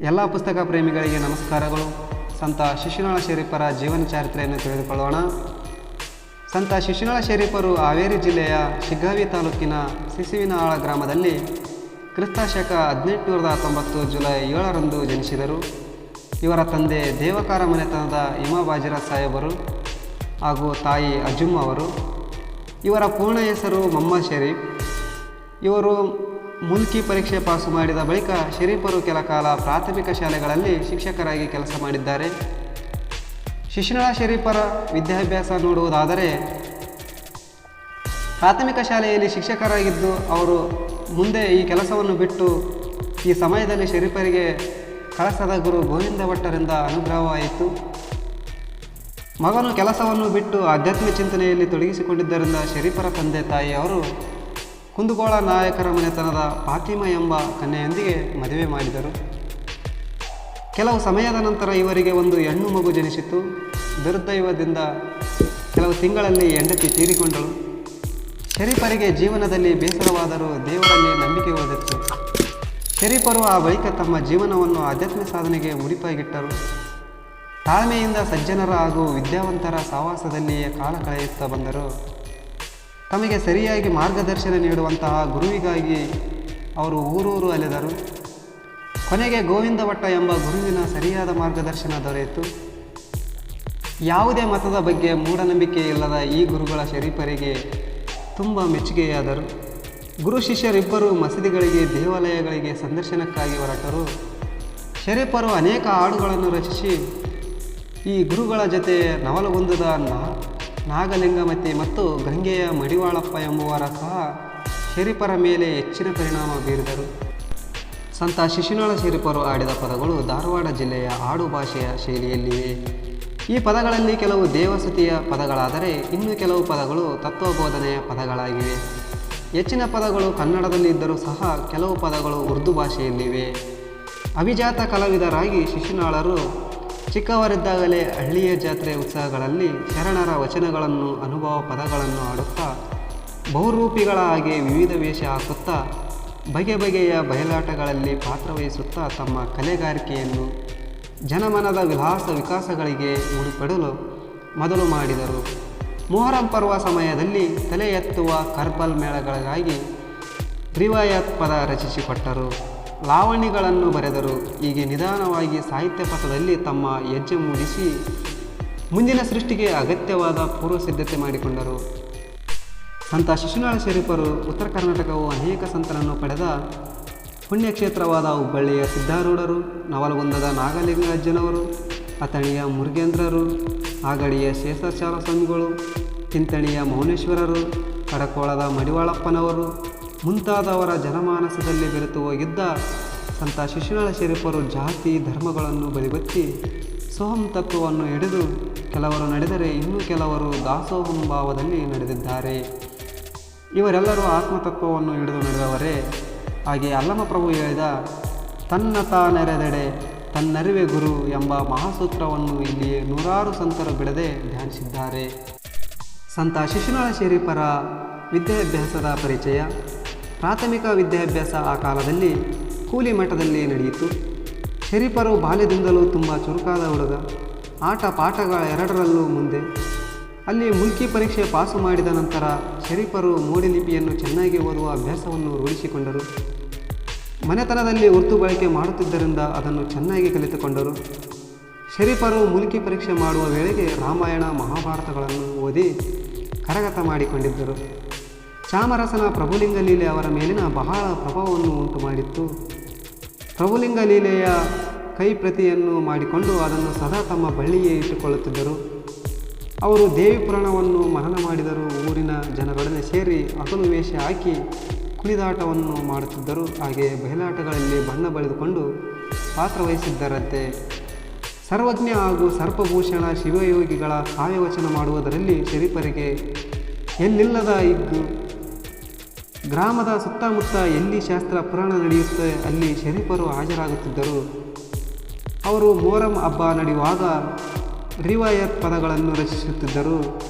ಎಲ್ಲ ಪುಸ್ತಕ ಪ್ರೇಮಿಗಳಿಗೆ ನಮಸ್ಕಾರಗಳು. ಸಂತ ಶಿಶುನಾಳ ಶರೀಫರ ಜೀವನ ಚಾರಿತ್ರೆಯನ್ನು ತಿಳಿದುಕೊಳ್ಳೋಣ. ಸಂತ ಶಿಶುನಾಳ ಶರೀಫರು ಹಾವೇರಿ ಜಿಲ್ಲೆಯ ಶಿಗ್ಗಾವಿ ತಾಲೂಕಿನ ಸಿಸುವಿನಹಾಳ ಗ್ರಾಮದಲ್ಲಿ ಕ್ರಿಸ್ತ ಶಕ ಹದಿನೆಂಟುನೂರದ ಹತ್ತೊಂಬತ್ತು ಜುಲೈ ಏಳರಂದು ಜನಿಸಿದರು. ಇವರ ತಂದೆ ದೇವಕಾರ ಮನೆತನದ ಹಿಮಾಬಾಜಿರ ಸಾಹೇಬರು ಹಾಗೂ ತಾಯಿ ಅಜುಮ್ ಅವರು. ಇವರ ಪೂರ್ಣ ಹೆಸರು ಮಮ್ಮ ಶರೀಫ್. ಇವರು ಮುಲ್ಕಿ ಪರೀಕ್ಷೆ ಪಾಸು ಮಾಡಿದ ಬಳಿಕ ಶರೀಫರು ಕೆಲ ಕಾಲ ಪ್ರಾಥಮಿಕ ಶಾಲೆಗಳಲ್ಲಿ ಶಿಕ್ಷಕರಾಗಿ ಕೆಲಸ ಮಾಡಿದ್ದಾರೆ. ಶಿಶುನಾಳ ಶರೀಫರ ವಿದ್ಯಾಭ್ಯಾಸ ನೋಡುವುದಾದರೆ, ಪ್ರಾಥಮಿಕ ಶಾಲೆಯಲ್ಲಿ ಶಿಕ್ಷಕರಾಗಿದ್ದು ಅವರು ಮುಂದೆ ಈ ಕೆಲಸವನ್ನು ಬಿಟ್ಟು ಈ ಸಮಯದಲ್ಲಿ ಶರೀಫರಿಗೆ ಕಳಸದ ಗುರು ಗೋವಿಂದ ಭಟ್ಟರಿಂದ ಅನುಗ್ರಹವಾಯಿತು. ಮಗನು ಕೆಲಸವನ್ನು ಬಿಟ್ಟು ಆಧ್ಯಾತ್ಮಿಕ ಚಿಂತನೆಯಲ್ಲಿ ತೊಡಗಿಸಿಕೊಂಡಿದ್ದರಿಂದ ಶರೀಫರ ತಂದೆ ತಾಯಿಯವರು ಕುಂದಗೋಳ ನಾಯಕರ ಮನೆತನದ ಫಾತಿಮಾ ಎಂಬ ಕನ್ಯೆಯೊಂದಿಗೆ ಮದುವೆ ಮಾಡಿದರು. ಕೆಲವು ಸಮಯದ ನಂತರ ಇವರಿಗೆ ಒಂದು ಹೆಣ್ಣು ಮಗು ಜನಿಸಿತು. ದುರ್ದೈವದಿಂದ ಕೆಲವು ತಿಂಗಳಲ್ಲಿ ಹೆಂಡತಿ ತೀರಿಕೊಂಡಳು. ಶರೀಫರಿಗೆ ಜೀವನದಲ್ಲಿ ಬೇಸರವಾದರೂ ದೇವರಲ್ಲಿ ನಂಬಿಕೆ ಉಳಿದಿತ್ತು. ಶರೀಫರು ಆ ಬಳಿಕ ತಮ್ಮ ಜೀವನವನ್ನು ಆಧ್ಯಾತ್ಮ ಸಾಧನೆಗೆ ಮುಡಿಪಾಗಿಟ್ಟರು. ತಾಳ್ಮೆಯಿಂದ ಸಜ್ಜನರ ಹಾಗೂ ವಿದ್ಯಾವಂತರ ಸಹವಾಸದಲ್ಲಿಯೇ ಕಾಲ ಕಳೆಯುತ್ತಾ ಬಂದರು. ತಮಗೆ ಸರಿಯಾಗಿ ಮಾರ್ಗದರ್ಶನ ನೀಡುವಂತಹ ಗುರುವಿಗಾಗಿ ಅವರು ಊರೂರು ಅಲೆದರು. ಕೊನೆಗೆ ಗೋವಿಂದ ಭಟ್ಟ ಎಂಬ ಗುರುವಿನ ಸರಿಯಾದ ಮಾರ್ಗದರ್ಶನ ದೊರೆಯಿತು. ಯಾವುದೇ ಮತದ ಬಗ್ಗೆ ಮೂಢನಂಬಿಕೆ ಇಲ್ಲದ ಈ ಗುರುಗಳ ಶರೀಫರಿಗೆ ತುಂಬ ಮೆಚ್ಚುಗೆಯಾದರು. ಗುರು ಶಿಷ್ಯರಿಬ್ಬರು ಮಸೀದಿಗಳಿಗೆ, ದೇವಾಲಯಗಳಿಗೆ ಸಂದರ್ಶನಕ್ಕಾಗಿ ಹೊರಟರು. ಶರೀಫರು ಅನೇಕ ಹಾಡುಗಳನ್ನು ರಚಿಸಿ ಈ ಗುರುಗಳ ಜೊತೆ ನವಲಗುಂದದ ನಾಗಲಿಂಗಮತಿ ಮತ್ತು ಗಂಗೆಯ ಮಡಿವಾಳಪ್ಪ ಎಂಬುವರ ಸಹ ಶರೀಫರ ಮೇಲೆ ಹೆಚ್ಚಿನ ಪರಿಣಾಮ ಬೀರಿದರು. ಸಂತ ಶಿಶುನಾಳ ಶರೀಫರು ಆಡಿದ ಪದಗಳು ಧಾರವಾಡ ಜಿಲ್ಲೆಯ ಆಡು ಭಾಷೆಯ ಶೈಲಿಯಲ್ಲಿವೆ. ಈ ಪದಗಳಲ್ಲಿ ಕೆಲವು ದೇವಸತಿಯ ಪದಗಳಾದರೆ ಇನ್ನು ಕೆಲವು ಪದಗಳು ತತ್ವಬೋಧನೆಯ ಪದಗಳಾಗಿವೆ. ಹೆಚ್ಚಿನ ಪದಗಳು ಕನ್ನಡದಲ್ಲಿ ಇದ್ದರೂ ಸಹ ಕೆಲವು ಪದಗಳು ಉರ್ದು ಭಾಷೆಯಲ್ಲಿವೆ. ಅಭಿಜಾತ ಕಲಾವಿದರಾಗಿ ಶಿಶುನಾಳರು ಚಿಕ್ಕವರಿದ್ದಾಗಲೇ ಹಳ್ಳಿಯ ಜಾತ್ರೆ ಉತ್ಸವಗಳಲ್ಲಿ ಶರಣರ ವಚನಗಳನ್ನು, ಅನುಭವ ಪದಗಳನ್ನು ಆಡುತ್ತಾ ಬಹುರೂಪಿಗಳ ಹಾಗೆ ವಿವಿಧ ವೇಷ ಹಾಕುತ್ತಾ, ಬಗೆ ಬಗೆಯ ಬಯಲಾಟಗಳಲ್ಲಿ ಪಾತ್ರವಹಿಸುತ್ತಾ ತಮ್ಮ ಕಲೆಗಾರಿಕೆಯನ್ನು ಜನಮನದ ವಿಲಾಸ ವಿಕಾಸಗಳಿಗೆ ಮುಡಿಪಡಲು ಮೊದಲು ಮಾಡಿದರು. ಮೊಹರಂ ಪರ್ವ ಸಮಯದಲ್ಲಿ ತಲೆ ಎತ್ತುವ ಕರ್ಬಲ್ ಮೇಳಗಳಿಗಾಗಿ ರಿವಾಯತ್ ಪದ ರಚಿಸಿಕೊಟ್ಟರು. ಲಾವಣಿಗಳನ್ನು ಬರೆದರು. ಹೀಗೆ ನಿಧಾನವಾಗಿ ಸಾಹಿತ್ಯ ಪಥದಲ್ಲಿ ತಮ್ಮ ಹೆಜ್ಜೆ ಮೂಡಿಸಿ ಮುಂದಿನ ಸೃಷ್ಟಿಗೆ ಅಗತ್ಯವಾದ ಪೂರ್ವ ಸಿದ್ಧತೆ ಮಾಡಿಕೊಂಡರು. ಸಂತ ಶಿಶುನಾಳ ಶರೀಫರು ಉತ್ತರ ಕರ್ನಾಟಕವು ಅನೇಕ ಸಂತರನ್ನು ಪಡೆದ ಪುಣ್ಯಕ್ಷೇತ್ರವಾದ ಹುಬ್ಬಳ್ಳಿಯ ಸಿದ್ಧಾರೂಢರು, ನವಲಗುಂದದ ನಾಗಲಿಂಗಜ್ಜನವರು ಅಥಣಿಯ ಮುರುಗೇಂದ್ರರು ಆಗಡಿಯ ಶೇಷಾಚಾರ ಸ್ವಾಮಿಗಳು ಚಿಂತಣಿಯ ಮೌನೇಶ್ವರರು, ಕಡಕೋಳದ ಮಡಿವಾಳಪ್ಪನವರು ಮುಂತಾದವರ ಜನಮಾನಸದಲ್ಲಿ ಬೆರೆತು ಹೋಗಿದ್ದ ಸಂತ ಶಿಶುನಾಳ ಶರೀಫರು ಜಾತಿ, ಧರ್ಮಗಳನ್ನು ಬದಿಗೊತ್ತಿ ಸೋಹಂ ತತ್ವವನ್ನು ಹಿಡಿದು ಕೆಲವರು ನಡೆದರೆ ಇನ್ನು ಕೆಲವರು ದಾಸೋಹಂ ಭಾವದಲ್ಲಿ ನಡೆದಿದ್ದಾರೆ. ಇವರೆಲ್ಲರೂ ಆತ್ಮತತ್ವವನ್ನು ಹಿಡಿದು ನಡೆದವರೇ. ಹಾಗೆ ಅಲ್ಲಮ ಪ್ರಭು ಹೇಳಿದ, ತನ್ನ ತಾನೆರೆದೆಡೆ ತನ್ನರಿವೆ ಗುರು ಎಂಬ ಮಹಾಸೂತ್ರವನ್ನು ಇಲ್ಲಿಯೇ ನೂರಾರು ಸಂತರು ಬಿಡದೆ ಧ್ಯಾನಿಸಿದ್ದಾರೆ. ಸಂತ ಶಿಶುನಾಳ ಶರೀಫರ ವಿದ್ಯಾಭ್ಯಾಸದ ಪರಿಚಯ. ಪ್ರಾಥಮಿಕ ವಿದ್ಯಾಭ್ಯಾಸ ಆ ಕಾಲದಲ್ಲಿ ಕೂಲಿ ಮಠದಲ್ಲಿ ನಡೆಯಿತು. ಶರೀಫರು ಬಾಲ್ಯದಿಂದಲೂ ತುಂಬ ಚುರುಕಾದ ಹುಡುಗ. ಆಟ ಪಾಠಗಳ ಎರಡರಲ್ಲೂ ಮುಂದೆ. ಅಲ್ಲಿ ಮುಲ್ಕಿ ಪರೀಕ್ಷೆ ಪಾಸು ಮಾಡಿದ ನಂತರ ಶರೀಫರು ಮೋಡಿಲಿಪಿಯನ್ನು ಚೆನ್ನಾಗಿ ಓದುವ ಅಭ್ಯಾಸವನ್ನು ರೂಢಿಸಿಕೊಂಡರು. ಮನೆತನದಲ್ಲಿ ಉರ್ದು ಬಳಕೆ ಮಾಡುತ್ತಿದ್ದರಿಂದ ಅದನ್ನು ಚೆನ್ನಾಗಿ ಕಲಿತುಕೊಂಡರು. ಶರೀಫರು ಮುಲ್ಕಿ ಪರೀಕ್ಷೆ ಮಾಡುವ ವೇಳೆಗೆ ರಾಮಾಯಣ, ಮಹಾಭಾರತಗಳನ್ನು ಓದಿ ಕರಗತ ಮಾಡಿಕೊಂಡಿದ್ದರು. ಚಾಮರಸನ ಪ್ರಭುಲಿಂಗ ಲೀಲೆ ಅವರ ಮೇಲಿನ ಬಹಳ ಪ್ರಭಾವವನ್ನು ಉಂಟು ಮಾಡಿತ್ತು ಪ್ರಭುಲಿಂಗ ಲೀಲೆಯ ಕೈ ಪ್ರತಿಯನ್ನು ಮಾಡಿಕೊಂಡು ಅದನ್ನು ಸದಾ ತಮ್ಮ ಬಳ್ಳಿಯೇ ಇಟ್ಟುಕೊಳ್ಳುತ್ತಿದ್ದರು. ಅವರು ದೇವಿ ಪುರಾಣವನ್ನು ಮನನ ಮಾಡಿದರು. ಊರಿನ ಜನರೊಡನೆ ಸೇರಿ ಅಸಲು ವೇಷ ಹಾಕಿ ಕುಣಿದಾಟವನ್ನು ಮಾಡುತ್ತಿದ್ದರು. ಹಾಗೆ ಬಯಲಾಟಗಳಲ್ಲಿ ಬಣ್ಣ ಬಳಿದುಕೊಂಡು ಪಾತ್ರವಹಿಸಿದ್ದರಂತೆ. ಸರ್ವಜ್ಞ ಹಾಗೂ ಸರ್ಪಭೂಷಣ ಶಿವಯೋಗಿಗಳ ಕಾವ್ಯವಚನ ಮಾಡುವುದರಲ್ಲಿ ಶರೀಫರಿಗೆ ಎಲ್ಲಿಲ್ಲದ ಇದ್ದು ಗ್ರಾಮದ ಸುತ್ತಮುತ್ತ ಎಲ್ಲಿ ಶಾಸ್ತ್ರ ಪುರಾಣ ನಡೆಯುತ್ತೆ, ಅಲ್ಲಿ ಶರೀಫರು ಹಾಜರಾಗುತ್ತಿದ್ದರು. ಅವರು ಮೋರಂ ಹಬ್ಬ ನಡೆಯುವಾಗ ರಿವಾಯತ್ ಪದಗಳನ್ನು ರಚಿಸುತ್ತಿದ್ದರು.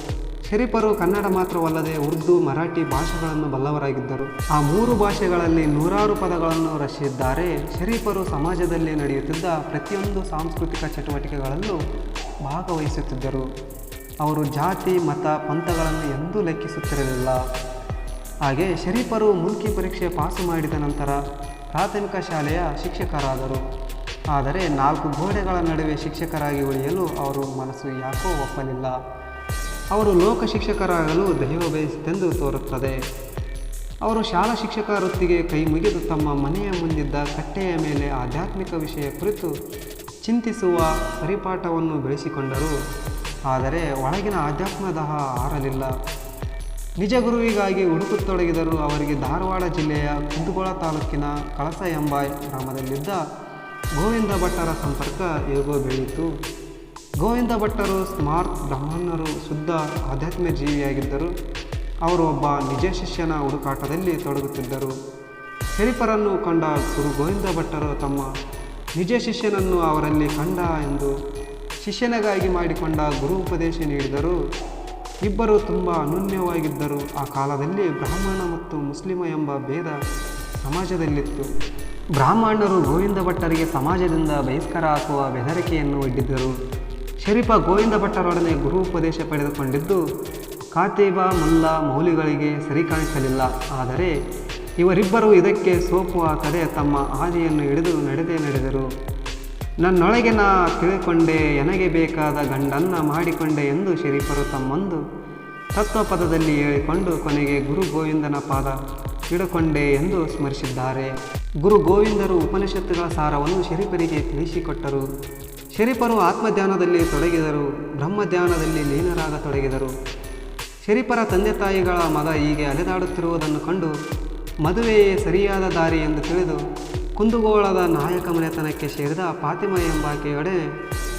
ಶರೀಫರು ಕನ್ನಡ ಮಾತ್ರವಲ್ಲದೆ ಉರ್ದು, ಮರಾಠಿ ಭಾಷೆಗಳನ್ನು ಬಲ್ಲವರಾಗಿದ್ದರು. ಆ ಮೂರು ಭಾಷೆಗಳಲ್ಲಿ ನೂರಾರು ಪದಗಳನ್ನು ರಚಿಸಿದ್ದಾರೆ. ಶರೀಫರು ಸಮಾಜದಲ್ಲಿ ನಡೆಯುತ್ತಿದ್ದ ಪ್ರತಿಯೊಂದು ಸಾಂಸ್ಕೃತಿಕ ಚಟುವಟಿಕೆಗಳಲ್ಲೂ ಭಾಗವಹಿಸುತ್ತಿದ್ದರು. ಅವರು ಜಾತಿ, ಮತ, ಪಂಥಗಳನ್ನು ಎಂದೂ ಲೆಕ್ಕಿಸುತ್ತಿರಲಿಲ್ಲ. ಹಾಗೆ ಶರೀಫರು ಮುಲ್ಕಿ ಪರೀಕ್ಷೆ ಪಾಸು ಮಾಡಿದ ನಂತರ ಪ್ರಾಥಮಿಕ ಶಾಲೆಯ ಶಿಕ್ಷಕರಾದರು. ಆದರೆ ನಾಲ್ಕು ಗೋಡೆಗಳ ನಡುವೆ ಶಿಕ್ಷಕರಾಗಿ ಉಳಿಯಲು ಅವರು ಮನಸ್ಸು ಯಾಕೋ ಒಪ್ಪಲಿಲ್ಲ. ಅವರು ಲೋಕ ಶಿಕ್ಷಕರಾಗಲು ದೈವ ಬಯಸಿತೆಂದು ತೋರುತ್ತದೆ. ಅವರು ಶಾಲಾ ಶಿಕ್ಷಕ ವೃತ್ತಿಗೆ ಕೈ ಮುಗಿದು ತಮ್ಮ ಮನೆಯ ಮುಂದಿದ್ದ ಕಟ್ಟೆಯ ಮೇಲೆ ಆಧ್ಯಾತ್ಮಿಕ ವಿಷಯ ಕುರಿತು ಚಿಂತಿಸುವ ಪರಿಪಾಠವನ್ನು ಬೆಳೆಸಿಕೊಂಡರು. ಆದರೆ ಒಳಗಿನ ಆಧ್ಯಾತ್ಮದಹ ಆರಲಿಲ್ಲ. ನಿಜ ಗುರುವಿಗಾಗಿ ಹುಡುಕುತ್ತೊಡಗಿದರು ಅವರಿಗೆ ಧಾರವಾಡ ಜಿಲ್ಲೆಯ ಕುಂದಗೋಳ ತಾಲೂಕಿನ ಕಳಸ ಎಂಬ ಗ್ರಾಮದಲ್ಲಿದ್ದ ಗೋವಿಂದ ಭಟ್ಟರ ಸಂಪರ್ಕ ಹೇಗೋ ಬೆಳೆಯಿತು. ಗೋವಿಂದ ಭಟ್ಟರು ಸ್ಮಾರ್ಟ್ ಬ್ರಾಹ್ಮಣರು, ಶುದ್ಧ ಆಧ್ಯಾತ್ಮ ಜೀವಿಯಾಗಿದ್ದರು. ಅವರು ಒಬ್ಬ ನಿಜ ಶಿಷ್ಯನ ಹುಡುಕಾಟದಲ್ಲಿ ತೊಡಗುತ್ತಿದ್ದರು. ಶರೀಫರನ್ನು ಕಂಡ ಗುರು ಗೋವಿಂದ ಭಟ್ಟರು ತಮ್ಮ ನಿಜ ಶಿಷ್ಯನನ್ನು ಅವರಲ್ಲಿ ಕಂಡ ಎಂದು ಶಿಷ್ಯನಿಗಾಗಿ ಮಾಡಿಕೊಂಡ ಗುರು ಉಪದೇಶ ನೀಡಿದರು. ಇಬ್ಬರು ತುಂಬ ಅನನ್ಯವಾಗಿದ್ದರು. ಆ ಕಾಲದಲ್ಲಿ ಬ್ರಾಹ್ಮಣ ಮತ್ತು ಮುಸ್ಲಿಮ ಎಂಬ ಭೇದ ಸಮಾಜದಲ್ಲಿತ್ತು. ಬ್ರಾಹ್ಮಣರು ಗೋವಿಂದ ಭಟ್ಟರಿಗೆ ಸಮಾಜದಿಂದ ಬಹಿಷ್ಕಾರ ಹಾಕುವ ಬೆದರಿಕೆಯನ್ನು ಒಡ್ಡಿದ್ದರು ಶರೀಫ ಗೋವಿಂದ ಭಟ್ಟರೊಡನೆ ಗುರು ಉಪದೇಶ ಪಡೆದುಕೊಂಡಿದ್ದು, ಕಾತೀಬ, ಮಲ್ಲ ಮೌಲಿಗಳಿಗೆ ಸರಿ ಕಾಣಿಸಲಿಲ್ಲ. ಆದರೆ ಇವರಿಬ್ಬರು ಇದಕ್ಕೆ ಸೋಪುವ ಕಡೆ ತಮ್ಮ ಹಾದಿಯನ್ನು ಹಿಡಿದು ನಡೆದೇ ನಡೆದರು. ನನ್ನೊಳಗೆ ನಾ ತಿಳ್ಕೊಂಡೆ ನನಗೆ ಬೇಕಾದ ಗಂಡನ್ನ ಮಾಡಿಕೊಂಡೆ ಎಂದು ಶರೀಫರು ತಮ್ಮೊಂದು ತತ್ವಪದದಲ್ಲಿ ಹೇಳಿಕೊಂಡು ಕೊನೆಗೆ ಗುರು ಗೋವಿಂದನ ಪಾದ ಹಿಡಕೊಂಡೆ ಎಂದು ಸ್ಮರಿಸಿದ್ದಾರೆ. ಗುರು ಗೋವಿಂದರು ಉಪನಿಷತ್ತುಗಳ ಸಾರವನ್ನು ಶರೀಫರಿಗೆ ತಿಳಿಸಿಕೊಟ್ಟರು. ಶರೀಫರು ಆತ್ಮಧ್ಯಾನದಲ್ಲಿ ತೊಡಗಿದರು, ಬ್ರಹ್ಮಧ್ಯಾನದಲ್ಲಿ ಲೀನರಾಗ ತೊಡಗಿದರು. ಶರೀಫರ ತಂದೆ ತಾಯಿಗಳ ಮಗ ಹೀಗೆ ಅಲೆದಾಡುತ್ತಿರುವುದನ್ನು ಕಂಡು ಮದುವೆಯೇ ಸರಿಯಾದ ದಾರಿ ಎಂದು ತಿಳಿದು ಕುಂದಗೋಳದ ನಾಯಕ ಮನೆತನಕ್ಕೆ ಸೇರಿದ ಫಾತಿಮ ಎಂಬಾಕೆಯೊಡೆ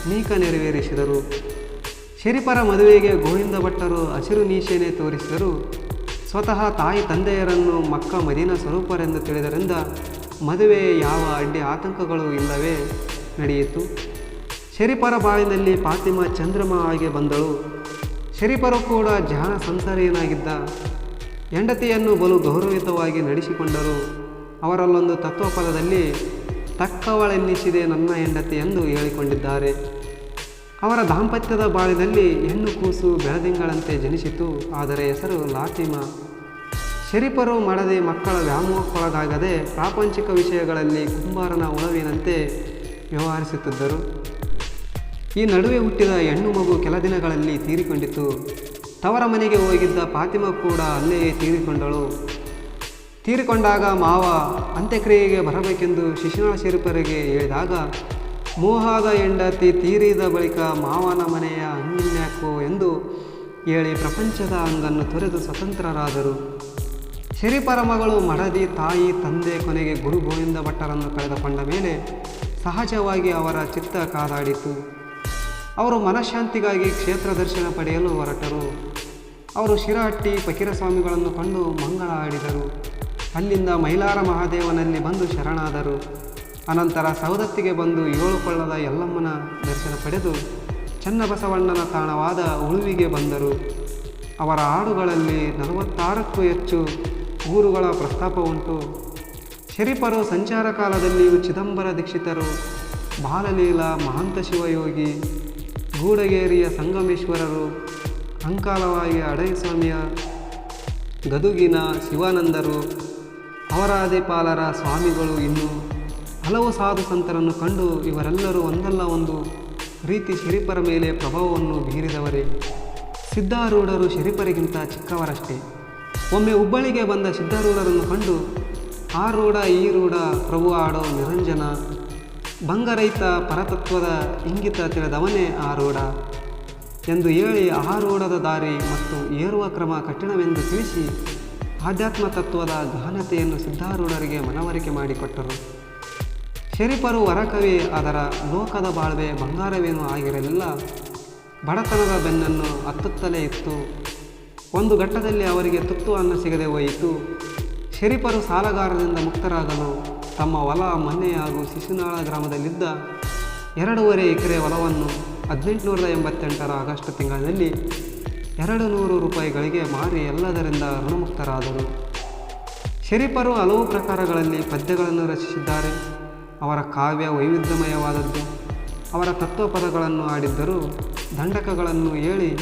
ನೀಕ ನೆರವೇರಿಸಿದರು. ಶರೀಫರ ಮದುವೆಗೆ ಗೋವಿಂದ ಭಟ್ಟರು ಹಸಿರು ನೀಶೆನೆ ತೋರಿಸಿದರು. ಸ್ವತಃ ತಾಯಿ ತಂದೆಯರನ್ನು ಮಕ್ಕ ಮದೀನ ಸ್ವರೂಪರೆಂದು ತಿಳಿದರಿಂದ ಮದುವೆ ಯಾವ ಅಡ್ಡಿ ಆತಂಕಗಳು ಇಲ್ಲವೇ ನಡೆಯಿತು. ಶರೀಫರ ಬಾಳಿನಲ್ಲಿ ಫಾತಿಮ ಚಂದ್ರಮ ಆಗಿ ಬಂದಳು. ಶರೀಫರು ಕೂಡ ಜಾಣ ಸಂಸಾರಿಯನಾಗಿದ್ದ ಹೆಂಡತಿಯನ್ನು ಬಲು ಗೌರವಿತವಾಗಿ ನಡೆಸಿಕೊಂಡರು. ಅವರಲ್ಲೊಂದು ತತ್ವಪದದಲ್ಲಿ ತಕ್ಕವಳೆನ್ನಿಸಿದೆ ನನ್ನ ಹೆಂಡತಿ ಎಂದು ಹೇಳಿಕೊಂಡಿದ್ದಾರೆ. ಅವರ ದಾಂಪತ್ಯದ ಬಾಳಿನಲ್ಲಿ ಹೆಣ್ಣು ಕೂಸು ಬೆಳದಿಂಗಳಂತೆ ಜನಿಸಿತು. ಆದರೆ ಹೆಸರು ಲಾತಿಮಾ. ಶರೀಫರು ಮಾಡದೆ ಮಕ್ಕಳ ವ್ಯಾಮೋಹಕ್ಕೊಳಗಾಗದೆ ಪ್ರಾಪಂಚಿಕ ವಿಷಯಗಳಲ್ಲಿ ಕುಂಬಾರನ ಉಳವಿನಂತೆ ವ್ಯವಹರಿಸುತ್ತಿದ್ದರು. ಈ ನಡುವೆ ಹುಟ್ಟಿದ ಹೆಣ್ಣು ಮಗು ಕೆಲ ದಿನಗಳಲ್ಲಿ ತೀರಿಕೊಂಡಿತು ತವರ ಮನೆಗೆ ಹೋಗಿದ್ದ ಫಾತಿಮ ಕೂಡ ಅಲ್ಲೇ ತೀರಿಕೊಂಡಳು. ತೀರಿಕೊಂಡಾಗ ಮಾವ ಅಂತ್ಯಕ್ರಿಯೆಗೆ ಬರಬೇಕೆಂದು ಶಿಶುನಾಳ ಶಿರಪರಿಗೆ ಹೇಳಿದಾಗ ಮೋಹದ ಹೆಂಡತಿ ತೀರಿದ ಬಳಿಕ ಮಾವನ ಮನೆಯ ಹಂಗಿನ್ಯಾಕೋ ಎಂದು ಹೇಳಿ ಪ್ರಪಂಚದ ಅಂಗನ್ನು ತೊರೆದು ಸ್ವತಂತ್ರರಾದರು. ಶರೀಫರ ಮಗಳು ಮಡದಿ ತಾಯಿ ತಂದೆ ಕೊನೆಗೆ ಗುರು ಗೋವಿಂದ ಭಟ್ಟರನ್ನು ಕಳೆದುಕೊಂಡ ಮೇಲೆ ಸಹಜವಾಗಿ ಅವರ ಚಿತ್ತ ಕಾದಾಡಿತು. ಅವರು ಮನಃಶಾಂತಿಗಾಗಿ ಕ್ಷೇತ್ರ ದರ್ಶನ ಪಡೆಯಲು ಹೊರಟರು. ಅವರು ಶಿರಹಟ್ಟಿ ಫಕೀರ ಸ್ವಾಮಿಗಳನ್ನು ಕಂಡು ಮಂಗಳ ಆಡಿದರು ಅಲ್ಲಿಂದ ಮೈಲಾರ ಮಹಾದೇವನಲ್ಲಿ ಬಂದು ಶರಣಾದರು. ಅನಂತರ ಸವದತ್ತಿಗೆ ಬಂದು ಏಳು ಕೊಳ್ಳದ ಯಲ್ಲಮ್ಮನ ದರ್ಶನ ಪಡೆದು ಚನ್ನಬಸವಣ್ಣನ ತಾಣವಾದ ಉಳುವಿಗೆ ಬಂದರು. ಅವರ ಹಾಡುಗಳಲ್ಲಿ ನಲವತ್ತಾರಕ್ಕೂ ಹೆಚ್ಚು ಊರುಗಳ ಪ್ರಸ್ತಾಪ ಉಂಟು. ಶರೀಫರು ಸಂಚಾರ ಕಾಲದಲ್ಲಿಯೂ ಚಿದಂಬರ ದೀಕ್ಷಿತರು, ಬಾಲಲೀಲ, ಮಹಾಂತ ಶಿವಯೋಗಿ, ಗೂಡಗೇರಿಯ ಸಂಗಮೇಶ್ವರರು ಅಂಕಾಲವಾಗಿ ಅಡೈಸ್ವಾಮಿಯ ಗದುಗಿನ ಶಿವಾನಂದರು ಅವರಾದಿಪಾಲರ ಸ್ವಾಮಿಗಳು ಇನ್ನೂ ಹಲವು ಸಾಧು ಸಂತರನ್ನು ಕಂಡು ಇವರೆಲ್ಲರೂ ಒಂದಲ್ಲ ಒಂದು ರೀತಿ ಶರೀಪರ ಮೇಲೆ ಪ್ರಭಾವವನ್ನು ಬೀರಿದವರೇ. ಸಿದ್ಧಾರೂಢರು ಶರೀಪರಿಗಿಂತ ಚಿಕ್ಕವರಷ್ಟೇ. ಒಮ್ಮೆ ಹುಬ್ಬಳ್ಳಿಗೆ ಬಂದ ಸಿದ್ಧಾರೂಢರನ್ನು ಕಂಡು ಆ ರೂಢ ಈ ರೂಢ ಪ್ರಭು ಆಡೋ ನಿರಂಜನ, ಭಂಗರಹಿತ ಪರತತ್ವದ ಇಂಗಿತ ತಿಳಿದವನೇ ಆ ರೂಢ ಎಂದು ಹೇಳಿ ಆ ರೂಢದ ದಾರಿ ಮತ್ತು ಏರುವ ಕ್ರಮ ಕಠಿಣವೆಂದು ತಿಳಿಸಿ ಆಧ್ಯಾತ್ಮ ತತ್ವದ ಗಹನತೆಯನ್ನು ಸಿದ್ಧಾರೂಢರಿಗೆ ಮನವರಿಕೆ ಮಾಡಿಕೊಟ್ಟರು. ಶರೀಫರು ವರಕವಿ ಅದರ ಲೋಕದ ಬಾಳ್ವೆ ಬಂಗಾರವೇನೂ ಆಗಿರಲಿಲ್ಲ. ಬಡತನದ ಬೆನ್ನನ್ನು ಹತ್ತುತ್ತಲೇ ಇತ್ತು. ಒಂದು ಘಟ್ಟದಲ್ಲಿ ಅವರಿಗೆ ತುತ್ತು ಅನ್ನ ಸಿಗದೆ ಹೋಯಿತು. ಶರೀಫರು ಸಾಲಗಾರದಿಂದ ಮುಕ್ತರಾಗಲು ತಮ್ಮ ಹೊಲ, ಮನೆ ಹಾಗೂ ಶಿಶುನಾಳ ಗ್ರಾಮದಲ್ಲಿದ್ದ ಎರಡೂವರೆ ಎಕರೆ ಹೊಲವನ್ನು ಹದಿನೆಂಟುನೂರ ಎಂಬತ್ತೆಂಟರ ಆಗಸ್ಟ್ ತಿಂಗಳಿನಲ್ಲಿ ಎರಡು ನೂರು ರೂಪಾಯಿಗಳಿಗೆ ಮಾರಿ ಎಲ್ಲದರಿಂದ ಋಣಮುಕ್ತರಾದರು. ಶರೀಫರು ಹಲವು ಪ್ರಕಾರಗಳಲ್ಲಿ ಪದ್ಯಗಳನ್ನು ರಚಿಸಿದ್ದಾರೆ. ಅವರ ಕಾವ್ಯ ವೈವಿಧ್ಯಮಯವಾದದ್ದು. ಅವರ ತತ್ವಪದಗಳನ್ನು ಆಡಿದ್ದರು ದಂಡಕಗಳನ್ನು ಹೇಳಿ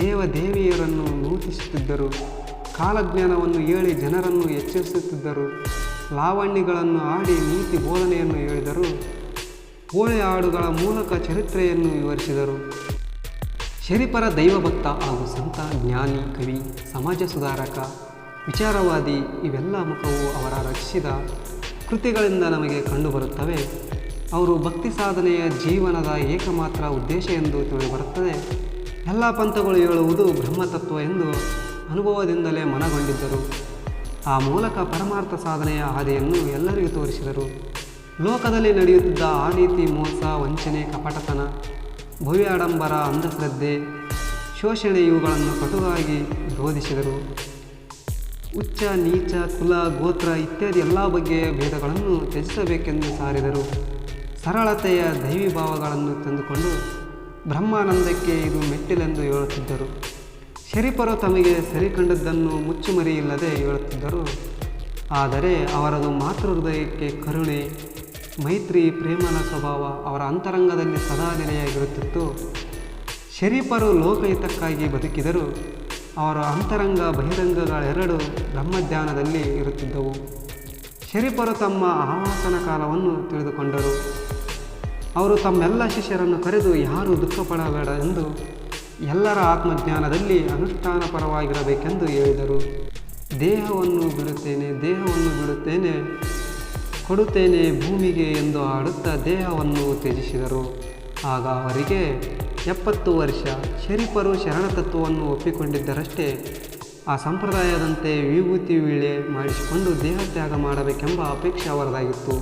ದೇವದೇವಿಯರನ್ನು ನೂತಿಸುತ್ತಿದ್ದರು ಕಾಲಜ್ಞಾನವನ್ನು ಹೇಳಿ ಜನರನ್ನು ಎಚ್ಚರಿಸುತ್ತಿದ್ದರು. ಲಾವಣ್ಯಗಳನ್ನು ಆಡಿ ನೀತಿ ಬೋಧನೆಯನ್ನು ಹೇಳಿದರು. ಹೋಳಿ ಹಾಡುಗಳ ಮೂಲಕ ಚರಿತ್ರೆಯನ್ನು ವಿವರಿಸಿದರು. ಶರೀಫರ ದೈವಭಕ್ತ ಹಾಗೂ ಸಂತ, ಜ್ಞಾನಿ, ಕವಿ, ಸಮಾಜ ಸುಧಾರಕ, ವಿಚಾರವಾದಿ ಇವೆಲ್ಲ ಮುಖವು ಅವರ ರಚಿಸಿದ ಕೃತಿಗಳಿಂದ ನಮಗೆ ಕಂಡುಬರುತ್ತವೆ. ಅವರು ಭಕ್ತಿ ಸಾಧನೆಯ ಜೀವನದ ಏಕಮಾತ್ರ ಉದ್ದೇಶ ಎಂದು ತಿಳಿದುಬರುತ್ತದೆ. ಎಲ್ಲ ಪಂಥಗಳು ಹೇಳುವುದು ಬ್ರಹ್ಮತತ್ವ ಎಂದು ಅನುಭವದಿಂದಲೇ ಮನಗೊಂಡಿದ್ದರು. ಆ ಮೂಲಕ ಪರಮಾರ್ಥ ಸಾಧನೆಯ ಹಾದಿಯನ್ನು ಎಲ್ಲರಿಗೂ ತೋರಿಸಿದರು. ಲೋಕದಲ್ಲಿ ನಡೆಯುತ್ತಿದ್ದ ಆ ರೀತಿ ಮೋಸ, ವಂಚನೆ, ಕಪಟತನ ಭವ್ಯ ಆಡಂಬರ ಅಂಧಶ್ರದ್ಧೆ, ಶೋಷಣೆ ಇವುಗಳನ್ನು ಕಟುವಾಗಿ ವಿರೋಧಿಸಿದರು ಉಚ್ಚ, ನೀಚ, ಕುಲ, ಗೋತ್ರ ಇತ್ಯಾದಿ ಎಲ್ಲ ಬಗೆಯ ಭೇದಗಳನ್ನು ತ್ಯಜಿಸಬೇಕೆಂದು ಸಾರಿದರು. ಸರಳತೆಯ ದೈವಿ ಭಾವಗಳನ್ನು ತಂದುಕೊಂಡು ಬ್ರಹ್ಮಾನಂದಕ್ಕೆ ಇದು ಮೆಟ್ಟಿಲೆಂದು ಹೇಳುತ್ತಿದ್ದರು. ಶರೀಫರು ತಮಗೆ ಸರಿ ಕಂಡದ್ದನ್ನು ಮುಚ್ಚುಮರಿಯಿಲ್ಲದೆ ಹೇಳುತ್ತಿದ್ದರು. ಆದರೆ ಅವರದು ಮಾತೃ ಹೃದಯಕ್ಕೆ ಕರುಣೆ ಮೈತ್ರಿ ಪ್ರೇಮನ ಸ್ವಭಾವ ಅವರ ಅಂತರಂಗದಲ್ಲಿ ಸದಾ ನೆಲೆಯಾಗಿರುತ್ತಿತ್ತು. ಶರೀಫರು ಲೋಕಹಿತಕ್ಕಾಗಿ ಬದುಕಿದರು ಅವರ ಅಂತರಂಗ ಬಹಿರಂಗಗಳೆರಡು ಬ್ರಹ್ಮಧ್ಯಾನದಲ್ಲಿ ಇರುತ್ತಿದ್ದವು. ಶರೀಫರು ತಮ್ಮ ಆವಾಸನ ಕಾಲವನ್ನು ತಿಳಿದುಕೊಂಡರು. ಅವರು ತಮ್ಮೆಲ್ಲ ಶಿಷ್ಯರನ್ನು ಕರೆದು, ಯಾರೂ ದುಃಖ ಪಡಬೇಡ ಎಂದು ಎಲ್ಲರ ಆತ್ಮಜ್ಞಾನದಲ್ಲಿ ಅನುಷ್ಠಾನ ಪರವಾಗಿರಬೇಕೆಂದು ಹೇಳಿದರು. ದೇಹವನ್ನು ಬಿಡುತ್ತೇನೆ ದೇಹವನ್ನು ಬಿಡುತ್ತೇನೆ ಕೊಡುತ್ತೇನೆ ಭೂಮಿಗೆ ಎಂದು ಆಡುತ್ತಾ ದೇಹವನ್ನು ತ್ಯಜಿಸಿದರು. ಆಗ ಅವರಿಗೆ ಎಪ್ಪತ್ತು ವರ್ಷ ಶರೀಫರು ಶರಣತತ್ವವನ್ನು ಒಪ್ಪಿಕೊಂಡಿದ್ದರಷ್ಟೇ. ಆ ಸಂಪ್ರದಾಯದಂತೆ ವಿಭೂತಿ ವೀಳೆ ಮಾಡಿಸಿಕೊಂಡು ದೇಹತ್ಯಾಗ ಮಾಡಬೇಕೆಂಬ ಅಪೇಕ್ಷೆ ಅವರದಾಗಿತ್ತು.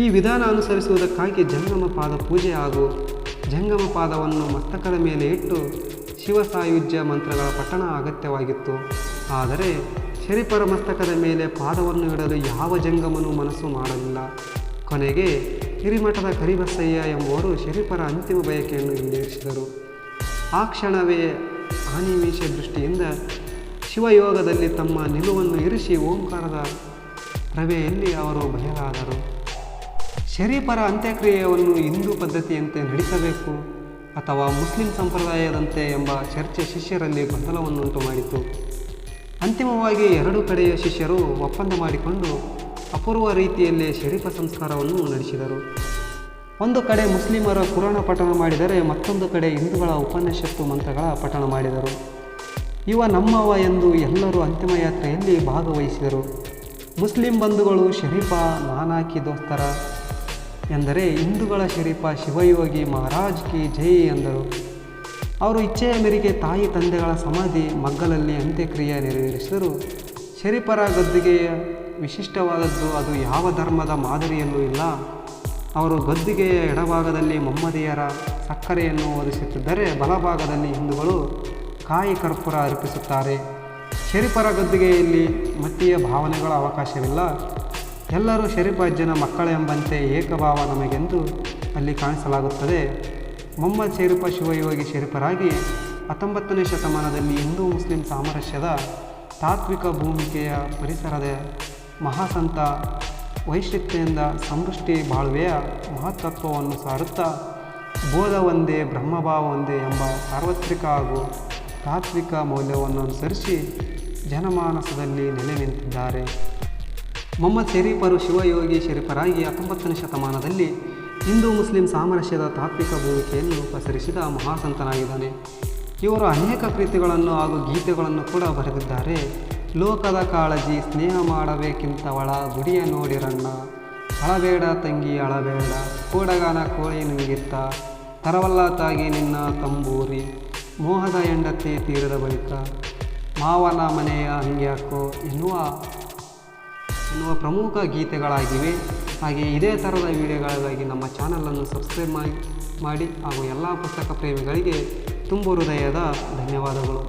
ಈ ವಿಧಾನ ಅನುಸರಿಸುವುದಕ್ಕಾಗಿ ಜಂಗಮ ಪಾದ ಪೂಜೆ ಹಾಗೂ ಜಂಗಮ ಪಾದವನ್ನು ಮಸ್ತಕದ ಮೇಲೆ ಇಟ್ಟು ಶಿವಸಾಯುಜ್ಯ ಮಂತ್ರಗಳ ಪಠಣ ಅಗತ್ಯವಾಗಿತ್ತು. ಆದರೆ ಶರೀಫರ ಮಸ್ತಕದ ಮೇಲೆ ಪಾದವನ್ನು ಇಡಲು ಯಾವ ಜಂಗಮನು ಮನಸ್ಸು ಮಾಡಲಿಲ್ಲ. ಕೊನೆಗೆ ಹಿರಿಮಠದ ಕರಿಬಸಯ್ಯ ಎಂಬುವರು ಶರೀಫರ ಅಂತಿಮ ಬಯಕೆಯನ್ನು ಈಡೇರಿಸಿದರು. ಆ ಕ್ಷಣವೇ ಆನಿವೇಶ ದೃಷ್ಟಿಯಿಂದ ಶಿವಯೋಗದಲ್ಲಿ ತಮ್ಮ ನಿಲುವನ್ನು ಇರಿಸಿ ಓಂಕಾರದ ರವೆಯಲ್ಲಿ ಅವರು ಬಯಲಾದರು. ಶರೀಫರ ಅಂತ್ಯಕ್ರಿಯೆಯನ್ನು ಹಿಂದೂ ಪದ್ಧತಿಯಂತೆ ನಡೆಸಬೇಕು ಅಥವಾ ಮುಸ್ಲಿಂ ಸಂಪ್ರದಾಯದಂತೆ ಎಂಬ ಚರ್ಚೆ ಶಿಷ್ಯರಲ್ಲಿ ಗೊಂದಲವನ್ನುಂಟು ಮಾಡಿತು ಅಂತಿಮವಾಗಿ ಎರಡು ಕಡೆಯ ಶಿಷ್ಯರು ಒಪ್ಪಂದ ಮಾಡಿಕೊಂಡು ಅಪೂರ್ವ ರೀತಿಯಲ್ಲಿ ಶರೀಫ ಸಂಸ್ಕಾರವನ್ನು ನಡೆಸಿದರು. ಒಂದು ಕಡೆ ಮುಸ್ಲಿಮರ ಪುರಾಣ ಪಠಣ ಮಾಡಿದರೆ ಮತ್ತೊಂದು ಕಡೆ ಹಿಂದೂಗಳ ಉಪನಿಷತ್ತು ಮಂತ್ರಗಳ ಪಠಣ ಮಾಡಿದರು. ಇವ ನಮ್ಮವ ಎಂದು ಎಲ್ಲರೂ ಅಂತಿಮ ಯಾತ್ರೆಯಲ್ಲಿ ಭಾಗವಹಿಸಿದರು. ಮುಸ್ಲಿಂ ಬಂಧುಗಳು ಶರೀಫ ನಾನಾಕಿ ದೋಸ್ತರ ಎಂದರೆ ಹಿಂದೂಗಳ ಶರೀಫ ಶಿವಯೋಗಿ ಮಹಾರಾಜ್ ಕಿ ಜೈ ಎಂದರು. ಅವರು ಇಚ್ಛೆಯ ಮೇರೆಗೆ ತಾಯಿ ತಂದೆಗಳ ಸಮಾಧಿ ಮಗ್ಗಲಲ್ಲಿ ಅಂತ್ಯಕ್ರಿಯೆ ನೆರವೇರಿಸಿದರು. ಶರೀಫರ ಗದ್ದಿಗೆಯ ವಿಶಿಷ್ಟವಾದದ್ದು ಅದು ಯಾವ ಧರ್ಮದ ಮಾದರಿಯಲ್ಲೂ ಇಲ್ಲ. ಅವರು ಗದ್ದಿಗೆಯ ಎಡಭಾಗದಲ್ಲಿ ಮೊಮ್ಮದಿಯರ ಸಕ್ಕರೆಯನ್ನು ಒದಗಿಸುತ್ತಿದ್ದರೆ ಬಲಭಾಗದಲ್ಲಿ ಹಿಂದೂಗಳು ಕಾಯಿ ಕರ್ಪೂರ ಅರ್ಪಿಸುತ್ತಾರೆ. ಶರೀಫರ ಗದ್ದಿಗೆಯಲ್ಲಿ ಮತೀಯ ಭಾವನೆಗಳ ಅವಕಾಶವಿಲ್ಲ. ಎಲ್ಲರೂ ಶರೀಫಾಜ್ಜನ ಮಕ್ಕಳೆಂಬಂತೆ ಏಕಭಾವ ನಮಗೆಂದು ಅಲ್ಲಿ ಕಾಣಿಸಲಾಗುತ್ತದೆ. ಮೊಹಮ್ಮದ್ ಶರೀಫ ಶಿವಯೋಗಿ ಶರೀಫರಾಗಿ ಹತ್ತೊಂಬತ್ತನೇ ಶತಮಾನದಲ್ಲಿ ಹಿಂದೂ ಮುಸ್ಲಿಂ ಸಾಮರಸ್ಯದ ತಾತ್ವಿಕ ಭೂಮಿಕೆಯ ಪರಿಸರದ ಮಹಾಸಂತ ವೈಶಿಷ್ಟ್ಯದಿಂದ ಸಮೃಷ್ಟಿ ಬಾಳ್ವೆಯ ಮಹತ್ತತ್ವವನ್ನು ಸಾರುತ್ತಾ ಬೋಧ ಒಂದೇ ಬ್ರಹ್ಮಭಾವ ಒಂದೇ ಎಂಬ ಸಾರ್ವತ್ರಿಕ ಹಾಗೂ ತಾತ್ವಿಕ ಮೌಲ್ಯವನ್ನು ಅನುಸರಿಸಿ ಜನಮಾನಸದಲ್ಲಿ ನೆಲೆ ನಿಂತಿದ್ದಾರೆ. ಮೊಹಮ್ಮದ್ ಶರೀಫರು ಶಿವಯೋಗಿ ಶರೀಫರಾಗಿ ಹತ್ತೊಂಬತ್ತನೇ ಶತಮಾನದಲ್ಲಿ ಹಿಂದೂ ಮುಸ್ಲಿಂ ಸಾಮರಸ್ಯದ ತಾತ್ವಿಕ ಭೂಮಿಕೆಯನ್ನು ಪಸರಿಸಿದ ಮಹಾಸಂತನಾಗಿದ್ದಾನೆ. ಇವರು ಅನೇಕ ಕೃತಿಗಳನ್ನು ಹಾಗೂ ಗೀತೆಗಳನ್ನು ಕೂಡ ಬರೆದಿದ್ದಾರೆ. ಲೋಕದ ಕಾಳಜಿ, ಸ್ನೇಹ ಮಾಡಬೇಕಿಂತವಳ ಗುಡಿಯ ನೋಡಿರಣ್ಣ. ಅಳಬೇಡ ತಂಗಿ, ಅಳಬೇಡ. ಕೂಡಗಾನ ಕೋಳಿ ನುಂಗಿತ್ತ. ತರವಲ್ಲ ತಾಗಿ ನಿನ್ನ ತಂಬೂರಿ. ಮೋಹದ ಹೆಂಡತಿ ತೀರದ ಬಳಿಕ. ಮಾವನ ಮನೆಯ ಹಂಗ್ಯಾಕೋ ಎನ್ನುವ ಎನ್ನುವ ಪ್ರಮುಖ ಗೀತೆಗಳಾಗಿವೆ. ಹಾಗೆ ಇದೇ ಥರದ ವಿಡಿಯೋಗಳಿಗಾಗಿ ನಮ್ಮ ಚಾನಲನ್ನು ಸಬ್ಸ್ಕ್ರೈಬ್ ಮಾಡಿ ಮಾಡಿ ಹಾಗೂ ಎಲ್ಲ ಪುಸ್ತಕ ಪ್ರೇಮಿಗಳಿಗೆ ತುಂಬ ಹೃದಯದ ಧನ್ಯವಾದಗಳು.